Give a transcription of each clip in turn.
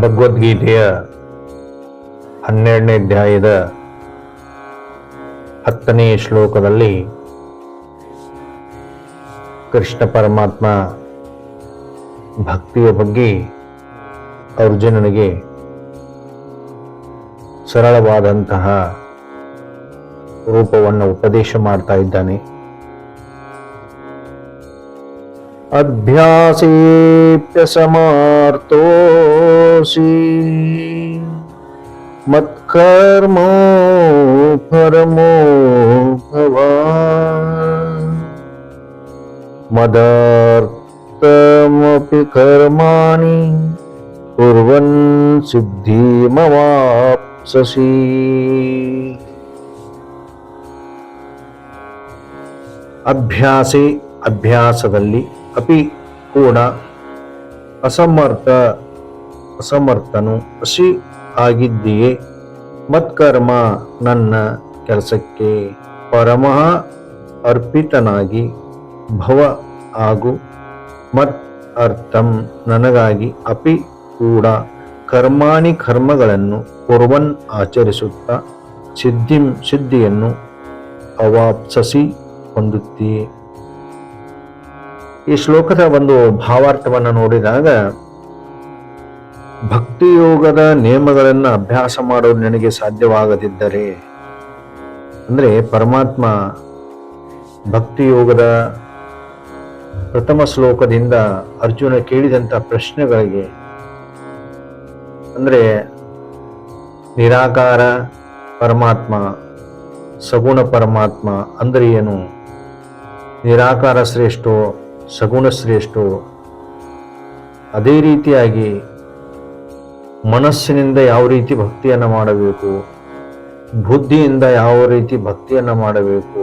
ಭಗವದ್ಗೀತೆಯ ಹನ್ನೆರಡನೇ ಅಧ್ಯಾಯದ ಹತ್ತನೇ ಶ್ಲೋಕದಲ್ಲಿ ಕೃಷ್ಣ ಪರಮಾತ್ಮ ಭಕ್ತಿಯ ಬಗ್ಗೆ ಅರ್ಜುನನಿಗೆ ಸರಳವಾದಂತಹ ರೂಪವನ್ನು ಉಪದೇಶ ಮಾಡ್ತಾ ಇದ್ದಾನೆ. ಅಭ್ಯಾಸೇಪ್ಯಸಮಾರ್ತೋಸಿ ಮತ್ಕರ್ಮೋ ಪರಮೋ ಭವ ಮದರ್ಥಮಪಿ ಕರ್ಮಾಣಿ ಕುರ್ವನ್ ಸಿದ್ಧಿಮವಾಪ್ಸಸಿ ಅಭ್ಯಾಸೆ ಅಭ್ಯಾಸದಲ್ಲಿ ಅಪಿ ಕೂಡ ಅಸಮರ್ಥ ಅಸಮರ್ಥನು ಅಸಿ ಆಗಿದ್ದೀಯೇ, ಮತ್ಕರ್ಮ ನನ್ನ ಕೆಲಸಕ್ಕೆ ಪರಮಃ ಅರ್ಪಿತನಾಗಿ ಭವ ಆಗು, ಮತ್ ಅರ್ಥಂ ನನಗಾಗಿ ಅಪಿ ಕೂಡ ಕರ್ಮಾಣಿ ಕರ್ಮಗಳನ್ನು ಕುರ್ವನ್ ಆಚರಿಸುತ್ತಾ ಸಿದ್ಧಿಂ ಸಿದ್ಧಿಯನ್ನು ಅವಾಪ್ಸಸಿ ಹೊಂದುತ್ತೀ ಈ ಶ್ಲೋಕದ ಒಂದು ಭಾವಾರ್ಥವನ್ನು ನೋಡಿದಾಗ ಭಕ್ತಿ ಯೋಗದ ನಿಯಮಗಳನ್ನು ಅಭ್ಯಾಸ ಮಾಡೋದು ನನಗೆ ಸಾಧ್ಯವಾಗದಿದ್ದರೆ, ಅಂದರೆ ಪರಮಾತ್ಮ ಭಕ್ತಿ ಯೋಗದ ಪ್ರಥಮ ಶ್ಲೋಕದಿಂದ ಅರ್ಜುನ ಕೇಳಿದಂಥ ಪ್ರಶ್ನೆಗಳಿಗೆ, ಅಂದರೆ ನಿರಾಕಾರ ಪರಮಾತ್ಮ, ಸಗುಣ ಪರಮಾತ್ಮ ಅಂದರೆ ಏನು? ನಿರಾಕಾರ ಶ್ರೇಷ್ಠೋ, ಸಗುಣ ಶ್ರೇಷ್ಠೋ, ಅದೇ ರೀತಿಯಾಗಿ ಮನಸ್ಸಿನಿಂದ ಯಾವ ರೀತಿ ಭಕ್ತಿಯನ್ನು ಮಾಡಬೇಕು? ಬುದ್ಧಿಯಿಂದ ಯಾವ ರೀತಿ ಭಕ್ತಿಯನ್ನು ಮಾಡಬೇಕು?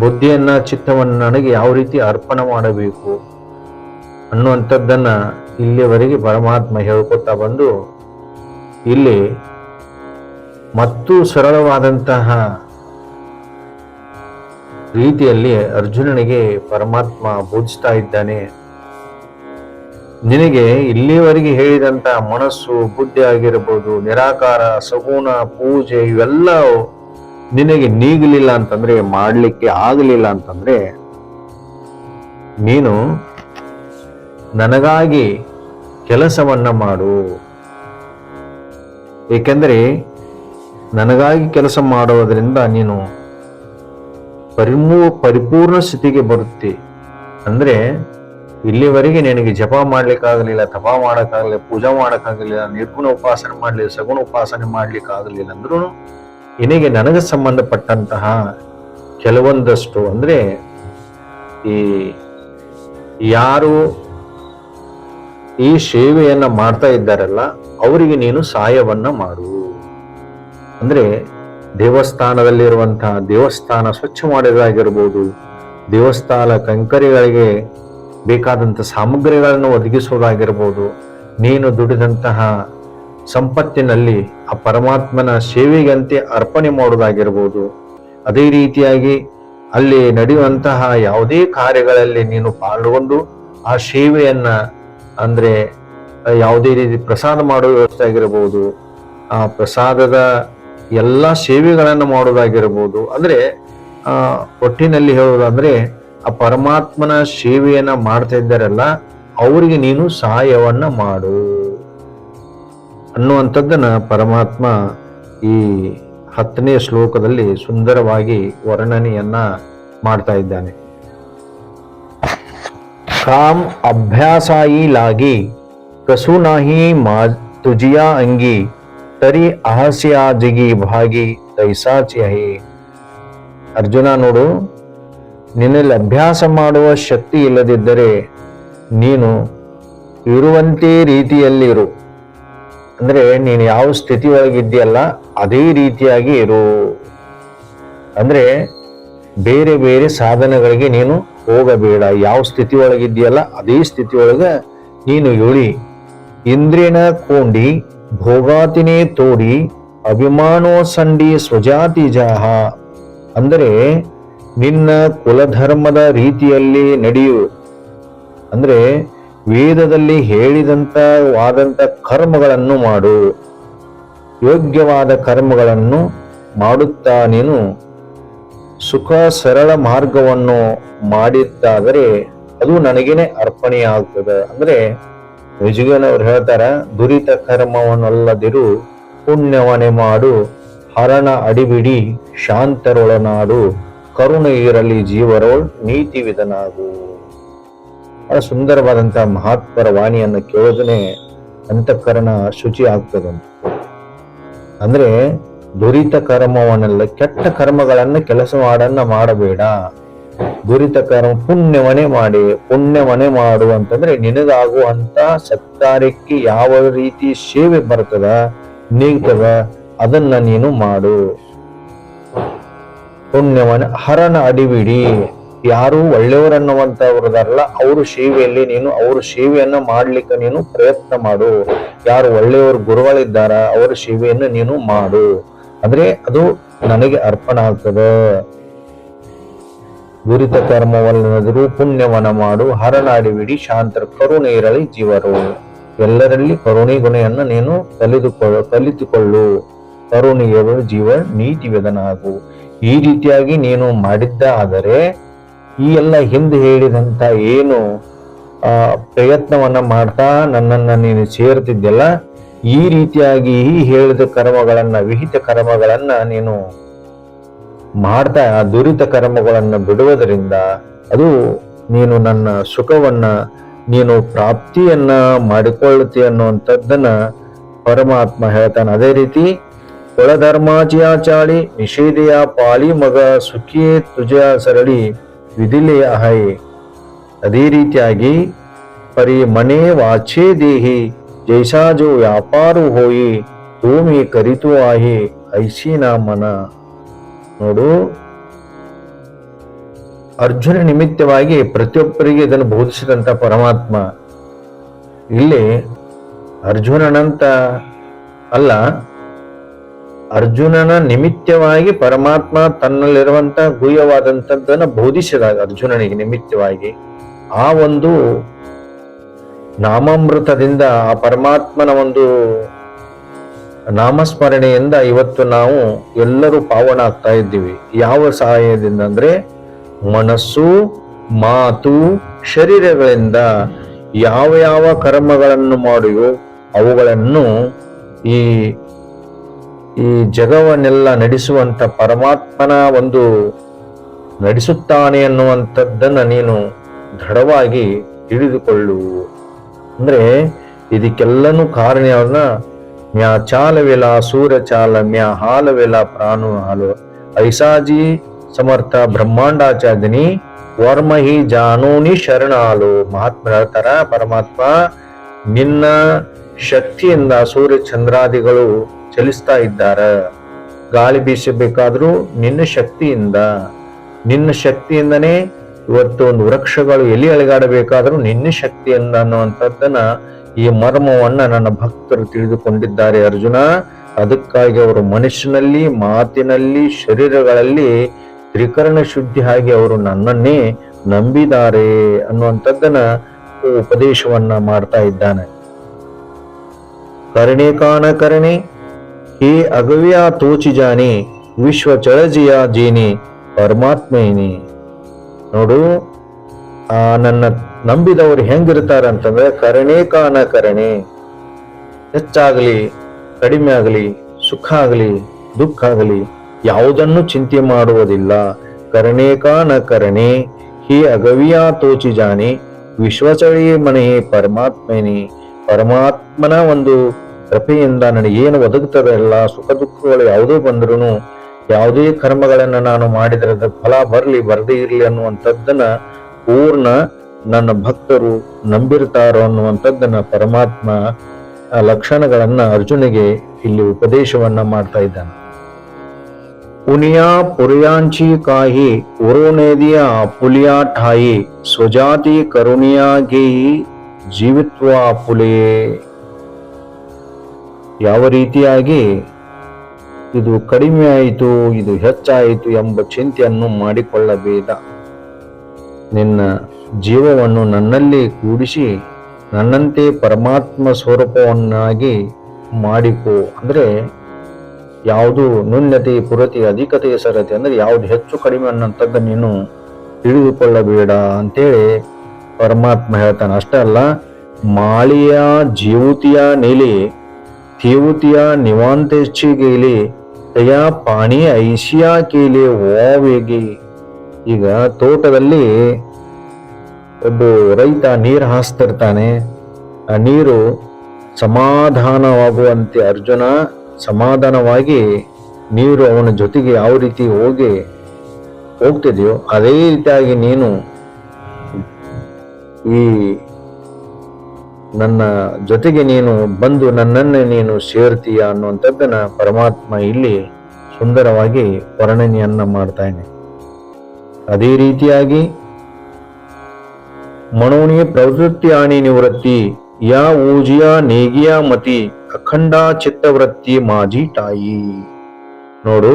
ಬುದ್ಧಿಯನ್ನ, ಚಿತ್ತವನ್ನು ನನಗೆ ಯಾವ ರೀತಿ ಅರ್ಪಣೆ ಮಾಡಬೇಕು? ಅನ್ನುವಂಥದ್ದನ್ನು ಇಲ್ಲಿಯವರೆಗೆ ಪರಮಾತ್ಮ ಹೇಳ್ಕೊತಾ ಬಂದು, ಇಲ್ಲಿ ಮತ್ತು ಸರಳವಾದಂತಹ ರೀತಿಯಲ್ಲಿ ಅರ್ಜುನನಿಗೆ ಪರಮಾತ್ಮ ಬೋಧಿಸ್ತಾ ಇದ್ದಾನೆ. ನಿನಗೆ ಇಲ್ಲಿಯವರೆಗೆ ಹೇಳಿದಂತ ಮನಸ್ಸು, ಬುದ್ಧಿ ಆಗಿರಬಹುದು ನಿರಾಕಾರ, ಸಗುಣ, ಪೂಜೆ ಇವೆಲ್ಲ ನಿನಗೆ ನೀಗಲಿಲ್ಲ ಅಂತಂದ್ರೆ, ಮಾಡಲಿಕ್ಕೆ ಆಗಲಿಲ್ಲ ಅಂತಂದ್ರೆ, ನೀನು ನನಗಾಗಿ ಕೆಲಸವನ್ನ ಮಾಡು. ಏಕೆಂದರೆ ನನಗಾಗಿ ಕೆಲಸ ಮಾಡುವುದರಿಂದ ನೀನು ಪರಿಮೂ, ಪರಿಪೂರ್ಣ ಸ್ಥಿತಿಗೆ ಬರುತ್ತೆ. ಅಂದ್ರೆ ಇಲ್ಲಿವರೆಗೆ ನಿನಗೆ ಜಪ ಮಾಡ್ಲಿಕ್ಕಾಗಲಿಲ್ಲ, ತಪ ಮಾಡೋಕ್ಕಾಗಲಿಲ್ಲ, ಪೂಜಾ ಮಾಡೋಕ್ಕಾಗಲಿಲ್ಲ, ನಿರ್ಗುಣ ಉಪಾಸನೆ ಮಾಡ್ಲಿಲ್ಲ, ಸಗುಣ ಉಪಾಸನೆ ಮಾಡ್ಲಿಕ್ಕಾಗಲಿಲ್ಲ ಅಂದ್ರೂ ನಿನಗೆ ನನಗೆ ಸಂಬಂಧಪಟ್ಟಂತಹ ಕೆಲವೊಂದಷ್ಟು ಅಂದ್ರೆ ಈ ಯಾರು ಈ ಸೇವೆಯನ್ನ ಮಾಡ್ತಾ ಇದ್ದಾರಲ್ಲ, ಅವರಿಗೆ ನೀನು ಸಹಾಯವನ್ನ ಮಾಡು. ಅಂದ್ರೆ ದೇವಸ್ಥಾನದಲ್ಲಿರುವಂತಹ ದೇವಸ್ಥಾನ ಸ್ವಚ್ಛ ಮಾಡಿದಾಗಿರ್ಬೋದು, ದೇವಸ್ಥಾನ ಕಂಕರಿಗಳಿಗೆ ಬೇಕಾದಂಥ ಸಾಮಗ್ರಿಗಳನ್ನು ಒದಗಿಸೋದಾಗಿರ್ಬೋದು ನೀನು ದುಡಿದಂತಹ ಸಂಪತ್ತಿನಲ್ಲಿ ಆ ಪರಮಾತ್ಮನ ಸೇವೆಗಂತೆ ಅರ್ಪಣೆ ಮಾಡುವುದಾಗಿರ್ಬೋದು. ಅದೇ ರೀತಿಯಾಗಿ ಅಲ್ಲಿ ನಡೆಯುವಂತಹ ಯಾವುದೇ ಕಾರ್ಯಗಳಲ್ಲಿ ನೀನು ಪಾಲ್ಗೊಂಡು ಆ ಸೇವೆಯನ್ನ ಅಂದ್ರೆ ಯಾವುದೇ ರೀತಿ ಪ್ರಸಾದ ಮಾಡುವ ವ್ಯವಸ್ಥೆ ಆಗಿರ್ಬೋದು ಆ ಪ್ರಸಾದದ ಎಲ್ಲ ಸೇವೆಗಳನ್ನು ಮಾಡೋದಾಗಿರ್ಬೋದು ಅಂದ್ರೆ ಒಟ್ಟಿನಲ್ಲಿ ಹೇಳೋದಂದ್ರೆ ಆ ಪರಮಾತ್ಮನ ಸೇವೆಯನ್ನ ಮಾಡ್ತಾ ಇದ್ದಾರಲ್ಲ, ಅವರಿಗೆ ನೀನು ಸಹಾಯವನ್ನ ಮಾಡು ಅನ್ನುವಂಥದ್ದನ್ನ ಪರಮಾತ್ಮ ಈ ಹತ್ತನೇ ಶ್ಲೋಕದಲ್ಲಿ ಸುಂದರವಾಗಿ ವರ್ಣನೆಯನ್ನ ಮಾಡ್ತಾ ಇದ್ದಾನೆ. ಕಾಮ್ ಅಭ್ಯಾಸಾಯಿ ಲಾಗಿ ಕಸುನಾಹಿ ಮಾ ತುಜಿಯಾ ಅಂಗಿ ತರಿ ಅಹಸ್ಯ ಜಿಗಿ ಭಾಗಿ ತೈಸಾಚಿ ಅರ್ಜುನ ನೋಡು ನಿನ್ನಲ್ಲಿ ಅಭ್ಯಾಸ ಮಾಡುವ ಶಕ್ತಿ ಇಲ್ಲದಿದ್ದರೆ ನೀನು ಇರುವಂತೆ ರೀತಿಯಲ್ಲಿರು ಅಂದ್ರೆ ನೀನು ಯಾವ ಸ್ಥಿತಿ ಒಳಗಿದ್ಯಲ್ಲ ಅದೇ ರೀತಿಯಾಗಿ ಇರು. ಅಂದ್ರೆ ಬೇರೆ ಬೇರೆ ಸಾಧನಗಳಿಗೆ ನೀನು ಹೋಗಬೇಡ. ಯಾವ ಸ್ಥಿತಿ ಒಳಗಿದ್ಯಲ್ಲ ಅದೇ ಸ್ಥಿತಿ ಒಳಗೆ ನೀನು ಇಳಿ. ಇಂದ್ರಿಯನ ಕೋಂಡಿ, ಭೋಗಾತಿನೇ ತೋಡಿ ಅಭಿಮಾನೋ ಸಂಡಿ ಸ್ವಜಾತಿ ಜಾಹ ಅಂದರೆ ನಿನ್ನ ಕುಲಧರ್ಮದ ರೀತಿಯಲ್ಲಿ ನಡೆಯು. ಅಂದ್ರೆ ವೇದದಲ್ಲಿ ಹೇಳಿದಂತ ವಾದಂತ ಕರ್ಮಗಳನ್ನು ಮಾಡು. ಯೋಗ್ಯವಾದ ಕರ್ಮಗಳನ್ನು ಮಾಡುತ್ತಾ ನೀನು ಸುಖ ಸರಳ ಮಾರ್ಗವನ್ನು ಮಾಡಿದ್ದಾದರೆ ಅದು ನನಗೇನೆ ಅರ್ಪಣೆಯಾಗ್ತದೆ. ಅಂದ್ರೆ ವಿಜುಗನವ್ರು ಹೇಳ್ತಾರ, ದುರಿತ ಕರ್ಮವನ್ನಲ್ಲದಿರು ಪುಣ್ಯವನೆ ಮಾಡು, ಹರಣ ಅಡಿಬಿಡಿ, ಶಾಂತರೊಳನಾಡು. ಕರುಣೆ ಇರಲಿ ಜೀವರೋಳ್ ನೀತಿ ವಿಧನಾಗು. ಬಹಳ ಸುಂದರವಾದಂಥ ಮಹಾತ್ಮರ ವಾಣಿಯನ್ನು ಕೇಳೋದನೆ ಅಂತಃಕರಣ ಶುಚಿ ಆಗ್ತದಂತ. ಅಂದ್ರೆ ದುರಿತ ಕರ್ಮವನ್ನೆಲ್ಲ ಕೆಟ್ಟ ಕರ್ಮಗಳನ್ನ ಕೆಲಸ ಮಾಡನ್ನ ಮಾಡಬೇಡ. ದುರಿತ ಕರ್ಮ ಪುಣ್ಯವನೇ ಮಾಡಿ, ಪುಣ್ಯವನೆ ಮಾಡು ಅಂತಂದ್ರೆ ನಿನಗಾಗುವಂತ ಸತ್ತಾರಕ್ಕೆ ಯಾವ ರೀತಿ ಸೇವೆ ಬರ್ತದ, ನೀಗ್ತದ, ಅದನ್ನ ನೀನು ಮಾಡು. ಪುಣ್ಯವನ ಹರನ ಅಡಿಬಿಡಿ ಯಾರು ಒಳ್ಳೆಯವರನ್ನುವಂತವ್ರದಾರಲ್ಲ ಅವರು ಸೇವೆಯಲ್ಲಿ ನೀನು, ಅವ್ರ ಸೇವೆಯನ್ನ ಮಾಡ್ಲಿಕ್ಕೆ ನೀನು ಪ್ರಯತ್ನ ಮಾಡು. ಯಾರು ಒಳ್ಳೆಯವರು ಗುರುಗಳಿದ್ದಾರ, ಅವರ ಸೇವೆಯನ್ನು ನೀನು ಮಾಡು. ಅಂದ್ರೆ ಅದು ನನಗೆ ಅರ್ಪಣ ಆಗ್ತದೆ. ಗುರಿತ ಕರ್ಮವಲ್ಲದರೂ ಪುಣ್ಯವನ ಮಾಡು. ಹರನಾಡಿಬಿಡಿ ಶಾಂತರ, ಕರುಣೆ ಇರಲಿ ಜೀವರು. ಎಲ್ಲರಲ್ಲಿ ಕರುಣೆ ಗುಣೆಯನ್ನು ನೀನು ಕಲಿದುಕೊಳ್ಳ ಕಲಿತುಕೊಳ್ಳು. ಕರುಣೆಯವರು ಜೀವ, ನೀತಿ ವೆದನಾಗು. ಈ ರೀತಿಯಾಗಿ ನೀನು ಮಾಡಿದ್ದ, ಆದರೆ ಈ ಎಲ್ಲ ಹಿಂದೆ ಹೇಳಿದಂತ ಏನು ಪ್ರಯತ್ನವನ್ನ ಮಾಡ್ತಾ ನನ್ನನ್ನ ನೀನು ಸೇರ್ತಿದ್ದೆಲ್ಲ ಈ ರೀತಿಯಾಗಿ ಈ ಹೇಳಿದ ಕರ್ಮಗಳನ್ನ, ವಿಹಿತ ಕರ್ಮಗಳನ್ನ ನೀನು ಮಾಡ್ತಾ ದುರಿತ ಕರ್ಮಗಳನ್ನು ಬಿಡುವುದರಿಂದ ಅದು ನೀನು ನನ್ನ ಸುಖವನ್ನ, ನೀನು ಪ್ರಾಪ್ತಿಯನ್ನ ಮಾಡಿಕೊಳ್ಳುತ್ತೆ ಅನ್ನುವಂಥದ್ದನ್ನ ಪರಮಾತ್ಮ ಹೇಳ್ತಾನೆ. ಅದೇ ರೀತಿ ಕುಲಧರ್ಮಾಚಿಯಾಚಾಳಿ ನಿಷೇಧಿಯ ಪಾಳಿ ಮಗ ಸುಖಿಯೇ ತುಜ ಸರಳಿ ವಿಧಿಲೆ ಅಹೈ. ಅದೇ ರೀತಿಯಾಗಿ ಪರಿ ಮನೆ ವಾಚೆ ದೇಹಿ ಜೈಸಾ ಜೋ ವ್ಯಾಪಾರ ಹೋಯಿ, ಭೂಮಿ ಕರಿತು ಆಹಿ ಐಸಿ ನಾ ಮನ ನೋಡು. ಅರ್ಜುನ ನಿಮಿತ್ತವಾಗಿ ಪ್ರತಿಯೊಬ್ಬರಿಗೆ ಇದನ್ನು ಬೋಧಿಸಿದಂತ ಪರಮಾತ್ಮ. ಇಲ್ಲಿ ಅರ್ಜುನನಂತ ಅಲ್ಲ ಅರ್ಜುನನ ನಿಮಿತ್ತವಾಗಿ ಪರಮಾತ್ಮ ತನ್ನಲ್ಲಿರುವಂತ ಗುಹ್ಯವಾದಂಥದ್ದನ್ನ ಬೋಧಿಸಿದಾಗ, ಅರ್ಜುನನಿಗೆ ನಿಮಿತ್ತವಾಗಿ ಆ ಒಂದು ನಾಮಾಮೃತದಿಂದ, ಆ ಪರಮಾತ್ಮನ ಒಂದು ನಾಮಸ್ಮರಣೆಯಿಂದ ಇವತ್ತು ನಾವು ಎಲ್ಲರೂ ಪಾವನ ಆಗ್ತಾ ಇದ್ದೀವಿ. ಯಾವ ಸಹಾಯದಿಂದ ಅಂದ್ರೆ ಮನಸ್ಸು, ಮಾತು, ಶರೀರಗಳಿಂದ ಯಾವ ಯಾವ ಕರ್ಮಗಳನ್ನು ಮಾಡಿಯೋ ಅವುಗಳನ್ನು ಈ ಈ ಜಗವನ್ನೆಲ್ಲ ನಡೆಸುವಂತ ಪರಮಾತ್ಮನ ಒಂದು ನಡೆಸುತ್ತಾನೆ ಅನ್ನುವಂಥದ್ದನ್ನು ನೀನು ದೃಢವಾಗಿ ತಿಳಿದುಕೊಳ್ಳು. ಅಂದ್ರೆ ಇದಕ್ಕೆಲ್ಲನೂ ಕಾರಣವನ್ನ ಮ್ಯಾ ಚಾಲವೆಲ ಸೂರ್ಯ ಚಾಲ ಮ್ಯಾ ಹಾಲವೆಲ ಪ್ರಾಣು ಹಾಲು. ಐಸಾಜಿ ಸಮರ್ಥ ಬ್ರಹ್ಮಾಂಡಾಚಾರ್ಯನಿ ವರ್ಮಹಿ ಜಾನೂನಿ ಶರಣಾಲು. ಮಹಾತ್ಮ ಹೇಳ್ತಾರ, ಪರಮಾತ್ಮ ನಿನ್ನ ಶಕ್ತಿಯಿಂದ ಸೂರ್ಯ ಚಂದ್ರಾದಿಗಳು ಚಲಿಸ್ತಾ ಇದ್ದಾರ? ಗಾಳಿ ಬೀಸಬೇಕಾದ್ರೂ ನಿನ್ನ ಶಕ್ತಿಯಿಂದ, ನಿನ್ನ ಶಕ್ತಿಯಿಂದನೇ ಇವತ್ತು ಒಂದು ವೃಕ್ಷಗಳು ಎಲ್ಲಿ ಅಳಿಗಾಡಬೇಕಾದ್ರೂ ನಿನ್ನ ಶಕ್ತಿಯಿಂದ ಅನ್ನುವಂಥದ್ದನ್ನ ಈ ಮರ್ಮವನ್ನ ನನ್ನ ಭಕ್ತರು ತಿಳಿದುಕೊಂಡಿದ್ದಾರೆ ಅರ್ಜುನ. ಅದಕ್ಕಾಗಿ ಅವರು ಮನುಷ್ಯನಲ್ಲಿ ಮಾತಿನಲ್ಲಿ, ಶರೀರಗಳಲ್ಲಿ ತ್ರಿಕರಣ ಶುದ್ಧಿ ಆಗಿ ಅವರು ನನ್ನನ್ನೇ ನಂಬಿದ್ದಾರೆ ಅನ್ನುವಂಥದ್ದನ್ನ ಉಪದೇಶವನ್ನ ಮಾಡ್ತಾ ಇದ್ದಾನೆ. ಕರಣೆ ಕಾಣ ಕರಣೆ ಹೇ ಅಗವ್ಯ ತೋಚಿಜಾನಿ ವಿಶ್ವ ಚಳಜಿಯ ಜೀನಿ ಪರಮಾತ್ಮೇನಿ ನೋಡು, ಆ ನನ್ನ ನಂಬಿದವರು ಹೆಂಗಿರ್ತಾರ ಅಂತಂದ್ರೆ ಕರಣೆ ಕಾಣ ಕರಣೆ. ಹೆಚ್ಚಾಗಲಿ, ಕಡಿಮೆ ಆಗಲಿ, ಸುಖ ಆಗಲಿ, ದುಃಖ ಆಗಲಿ, ಯಾವುದನ್ನು ಚಿಂತೆ ಮಾಡುವುದಿಲ್ಲ. ಕರಣೆ ಕಾಣ ಕರಣೆ, ಹಿ ಅಗವಿಯ ತೋಚಿ ಜಾನಿ ವಿಶ್ವಚಳಿ ಮನೆ ಪರಮಾತ್ಮನಿ ಪರಮಾತ್ಮನ ಒಂದು ಕೃಪೆಯಿಂದ ನನಗೆ ಏನು ಒದಗುತ್ತದೆ ಅಲ್ಲ, ಸುಖ ದುಃಖಗಳು ಯಾವುದೇ ಬಂದ್ರು ಯಾವುದೇ ಕರ್ಮಗಳನ್ನು ನಾನು ಮಾಡಿದ್ರೆ ಅದರ ಫಲ ಬರಲಿ, ಬರದೇ ಇರಲಿ ಅನ್ನುವಂಥದ್ದನ್ನ ಪೂರ್ಣ ನನ್ನ ಭಕ್ತರು ನಂಬಿರ್ತಾರೋ ಅನ್ನುವಂಥದ್ದನ್ನ ಪರಮಾತ್ಮ ಲಕ್ಷಣಗಳನ್ನ ಅರ್ಜುನಿಗೆ ಇಲ್ಲಿ ಉಪದೇಶವನ್ನ ಮಾಡ್ತಾ ಇದ್ದಾನೆ. ಪುನಿಯಾ ಪುರಿಯಾಂಚಿ ಕಾಹಿ ಉರುನೇದಿಯ ಪುಲಿಯಾ ಠಾಯಿ, ಸ್ವಜಾತಿ ಕರುಣಿಯಾಗಿ ಜೀವಿತ್ವ ಪುಲಿಯೇ. ಯಾವ ರೀತಿಯಾಗಿ ಇದು ಕಡಿಮೆ ಆಯಿತು, ಇದು ಹೆಚ್ಚಾಯಿತು ಎಂಬ ಚಿಂತೆಯನ್ನು ಮಾಡಿಕೊಳ್ಳಬೇಡ. ನಿನ್ನ ಜೀವವನ್ನು ನನ್ನಲ್ಲಿ ಕೂಡಿಸಿ, ನನ್ನಂತೆ ಪರಮಾತ್ಮ ಸ್ವರೂಪವನ್ನಾಗಿ ಮಾಡಿಕೊ. ಅಂದರೆ ಯಾವುದು ನ್ಯೂನ್ಯತೆ ಪುರತಿ ಅಧಿಕತೆ, ಸರತೆ, ಅಂದರೆ ಯಾವುದು ಹೆಚ್ಚು ಕಡಿಮೆ ಅನ್ನೋಂಥದ್ದು ನೀನು ತಿಳಿದುಕೊಳ್ಳಬೇಡ ಅಂತೇಳಿ ಪರಮಾತ್ಮ ಹೇಳ್ತಾನೆ. ಅಷ್ಟೇ ಅಲ್ಲ, ಮಾಳಿಯ ಜೀವತಿಯ ನೆಲೆ ತೀವುತಿಯ ನಿವಾಂತೆಚ್ಚಿಗೇಲಿ ತಯ ಪಾಣಿ ಐಸಿಯಾ ಕೇಲಿ ಓವೇಗಿ ಈಗ ತೋಟದಲ್ಲಿ ಒಬ್ಬ ರೈತ ನೀರು ಹಾಸ್ತಿರ್ತಾನೆ. ಆ ನೀರು ಸಮಾಧಾನವಾಗುವಂತೆ ಅರ್ಜುನ ಸಮಾಧಾನವಾಗಿ ನೀರು ಅವನ ಜೊತೆಗೆ ಯಾವ ರೀತಿ ಹೋಗಿ ಹೋಗ್ತಿದೆಯೋ, ಅದೇ ರೀತಿಯಾಗಿ ನೀನು ಈ ನನ್ನ ಜೊತೆಗೆ ನೀನು ಬಂದು ನನ್ನನ್ನೇ ನೀನು ಸೇರ್ತೀಯ ಅನ್ನುವಂಥದ್ದನ್ನ ಪರಮಾತ್ಮ ಇಲ್ಲಿ ಸುಂದರವಾಗಿ ವರ್ಣನೆಯನ್ನ ಮಾಡ್ತಾನೆ ಅದೇ ರೀತಿಯಾಗಿ ಮನೋನಿ ಪ್ರವೃತ್ತಿ ಆಣಿ ನಿವೃತ್ತಿ, ಯಾ ಊಜಿಯ ನೇಗಿಯ ಮತಿ ಅಖಂಡ ಚಿತ್ತವೃತ್ತಿ ಮಾಜಿ ತಾಯಿ. ನೋಡು,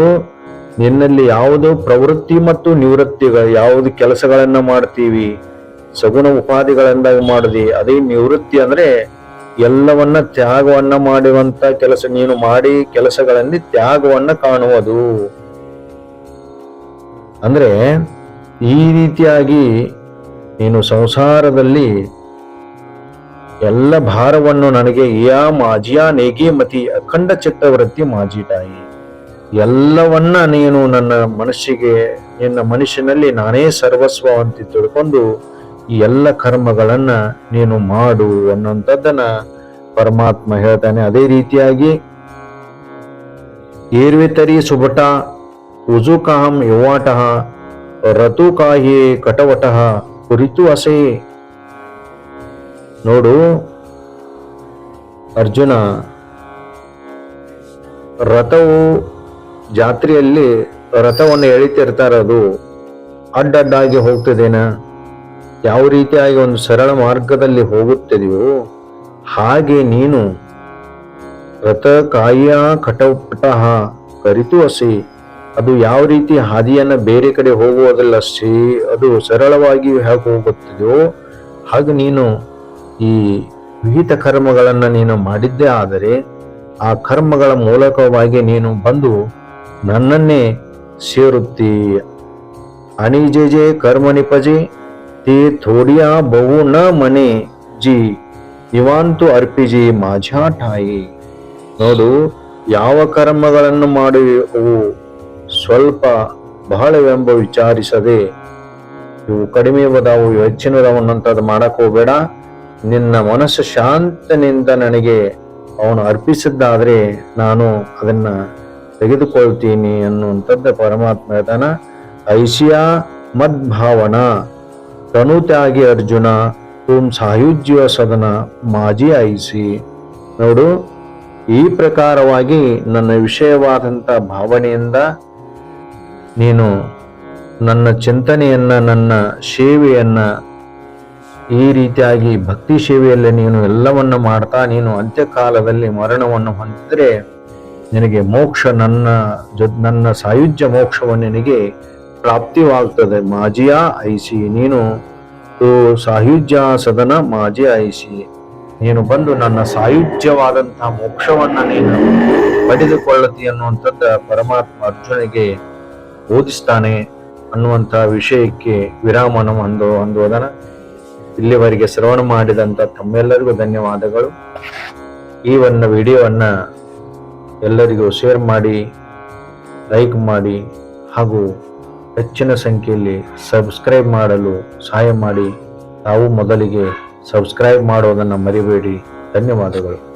ನಿನ್ನಲ್ಲಿ ಯಾವುದು ಪ್ರವೃತ್ತಿ ಮತ್ತು ನಿವೃತ್ತಿಗಳು, ಯಾವುದು ಕೆಲಸಗಳನ್ನ ಮಾಡ್ತೀವಿ? ಸಗುಣ ಉಪಾಧಿಗಳಿಂದ ಮಾಡಿದಿ. ಅದೇ ನಿವೃತ್ತಿ ಅಂದ್ರೆ ಎಲ್ಲವನ್ನ ತ್ಯಾಗವನ್ನ ಮಾಡುವಂತ ಕೆಲಸ ನೀನು ಮಾಡಿ ಕೆಲಸಗಳಲ್ಲಿ ತ್ಯಾಗವನ್ನ ಕಾಣುವುದು. ಅಂದ್ರೆ ಈ ರೀತಿಯಾಗಿ ನೀನು ಸಂಸಾರದಲ್ಲಿ ಎಲ್ಲ ಭಾರವನ್ನು ನನಗೆ ಯಾ ಮಾಜಿಯಾ ನೇಗಿ ಮತಿ ಅಖಂಡ ಚಿತ್ತವೃತ್ತಿ ಮಾಜಿ ತಾಯಿ ಎಲ್ಲವನ್ನ ನೀನು ನನ್ನ ಮನಸ್ಸಿಗೆ ನಿನ್ನ ಮನುಷ್ಯನಲ್ಲಿ ನಾನೇ ಸರ್ವಸ್ವ ಅಂತ ತಿಳ್ಕೊಂಡು ಈ ಎಲ್ಲ ಕರ್ಮಗಳನ್ನ ನೀನು ಮಾಡು ಅನ್ನುವಂಥದ್ದನ್ನ ಪರಮಾತ್ಮ ಹೇಳ್ತಾನೆ. ಅದೇ ರೀತಿಯಾಗಿ, ಏರ್ವಿತರಿ ಸುಬಟ ಉಜುಕಾಹಂ ಯುವಾಟಃ ರತುಕಾಹಿ ಕಟವಟಃ ಕುರಿತು ಅಸೆ. ನೋಡು, ಅರ್ಜುನ ರಥವು ಜಾತ್ರೆಯಲ್ಲಿ ರಥವನ್ನು ಎಳಿತಿರ್ತಾರದು, ಅಡ್ಡಡ್ಡಾಗಿ ಹೋಗ್ತದೇನ? ಯಾವ ರೀತಿಯಾಗಿ ಒಂದು ಸರಳ ಮಾರ್ಗದಲ್ಲಿ ಹೋಗುತ್ತಿದೆಯೋ ಹಾಗೆ ನೀನು ರಥ ಕಾಯ ಕಟಪಟಃ ಕರಿತು ಹಸಿ ಅದು ಯಾವ ರೀತಿ ಹಾದಿಯನ್ನು ಬೇರೆ ಕಡೆ ಹೋಗುವುದಲ್ಲ ಸಿ ಅದು ಸರಳವಾಗಿ ಹೇಗೆ ಹೋಗುತ್ತಿದೆಯೋ ಹಾಗೆ ನೀನು ಈ ವಿಹಿತ ಕರ್ಮಗಳನ್ನು ನೀನು ಮಾಡಿದ್ದೇ ಆದರೆ ಆ ಕರ್ಮಗಳ ಮೂಲಕವಾಗಿ ನೀನು ಬಂದು ನನ್ನನ್ನೇ ಸೇರುತ್ತೀಯ. ಅಣಿಜೆ ಜೆ ಕರ್ಮ ನಿಪಜೆ. ते थोडिया ಬಹು ನ ಮನೆ ಜಿ ಇವಾಂತು ಅರ್ಪಿಜಿ ಮಾಝಾ ಠಾಯಿ ನೋಡು ಯಾವ ಕರ್ಮಗಳನ್ನು ಮಾಡಿ ಅವು ಸ್ವಲ್ಪ ಬಹಳವೆಂಬ ವಿಚಾರಿಸದೆ ಇವು ಕಡಿಮೆ ಬದಾವು ಇವು ಹೆಚ್ಚಿನದವನ್ನಂತದ್ದು ಮಾಡಕ್ ಹೋಗ್ಬೇಡ ನಿನ್ನ ಮನಸ್ಸು ಶಾಂತನಿಂದ ನನಗೆ ಅವನು ಅರ್ಪಿಸಿದ್ದಾದ್ರೆ ನಾನು ಅದನ್ನ ತೆಗೆದುಕೊಳ್ತೀನಿ ಅನ್ನುವಂಥದ್ದು ಪರಮಾತ್ಮ ಹೇಳ್ತಾನ ಐಸಿಯಾ ಮದ್ಭಾವನಾ ತನುತ್ಯಾಗಿ ಅರ್ಜುನ ಓಂ ಸಾಯುಜ್ಯ ಸದನ ಮಾಜಿ ಐಸಿ ನೋಡು, ಈ ಪ್ರಕಾರವಾಗಿ ನನ್ನ ವಿಷಯವಾದಂಥ ಭಾವನೆಯಿಂದ ನೀನು ನನ್ನ ಚಿಂತನೆಯನ್ನ, ನನ್ನ ಸೇವೆಯನ್ನ ಈ ರೀತಿಯಾಗಿ ಭಕ್ತಿ ಸೇವೆಯಲ್ಲಿ ನೀನು ಎಲ್ಲವನ್ನು ಮಾಡ್ತಾ, ನೀನು ಅಂತ್ಯಕಾಲದಲ್ಲಿ ಮರಣವನ್ನು ಹೊಂದಿದರೆ ನಿನಗೆ ಮೋಕ್ಷ, ನನ್ನ ಜೊತೆ ನನ್ನ ಸಾಯುಜ್ಯ ಮೋಕ್ಷವನ್ನು ನಿನಗೆ ಪ್ರಾಪ್ತಿವಾಗ್ತದೆ. ಮಾಜಿಯ ಐಸಿ ನೀನು ಸಾಯುಜ್ಯ ಸದನ ಮಾಜಿ ಐಸಿ ನೀನು ಬಂದು ನನ್ನ ಸಾಯುಜ್ಯವಾದಂತಹ ಮೋಕ್ಷವನ್ನ ನೀನು ಪಡೆದುಕೊಳ್ಳತಿ ಅನ್ನುವಂಥದ್ದ ಪರಮಾತ್ಮ ಅರ್ಜುನಿಗೆ ಬೋಧಿಸ್ತಾನೆ ಅನ್ನುವಂತಹ ವಿಷಯಕ್ಕೆ ವಿರಾಮನ ಒಂದು ಹೊಂದುವುದನ ಇಲ್ಲಿವರೆಗೆ ಶ್ರವಣ ಮಾಡಿದಂತ ತಮ್ಮೆಲ್ಲರಿಗೂ ಧನ್ಯವಾದಗಳು. ಈ ಒಂದು ವಿಡಿಯೋವನ್ನ ಎಲ್ಲರಿಗೂ ಶೇರ್ ಮಾಡಿ, ಲೈಕ್ ಮಾಡಿ ಹಾಗೂ ಹೆಚ್ಚಿನ ಸಂಖ್ಯೆಯಲ್ಲಿ ಸಬ್ಸ್ಕ್ರೈಬ್ ಮಾಡಲು ಸಹಾಯ ಮಾಡಿ. ತಾವು ಮೊದಲಿಗೆ ಸಬ್ಸ್ಕ್ರೈಬ್ ಮಾಡೋದನ್ನು ಮರಿಬೇಡಿ. ಧನ್ಯವಾದಗಳು.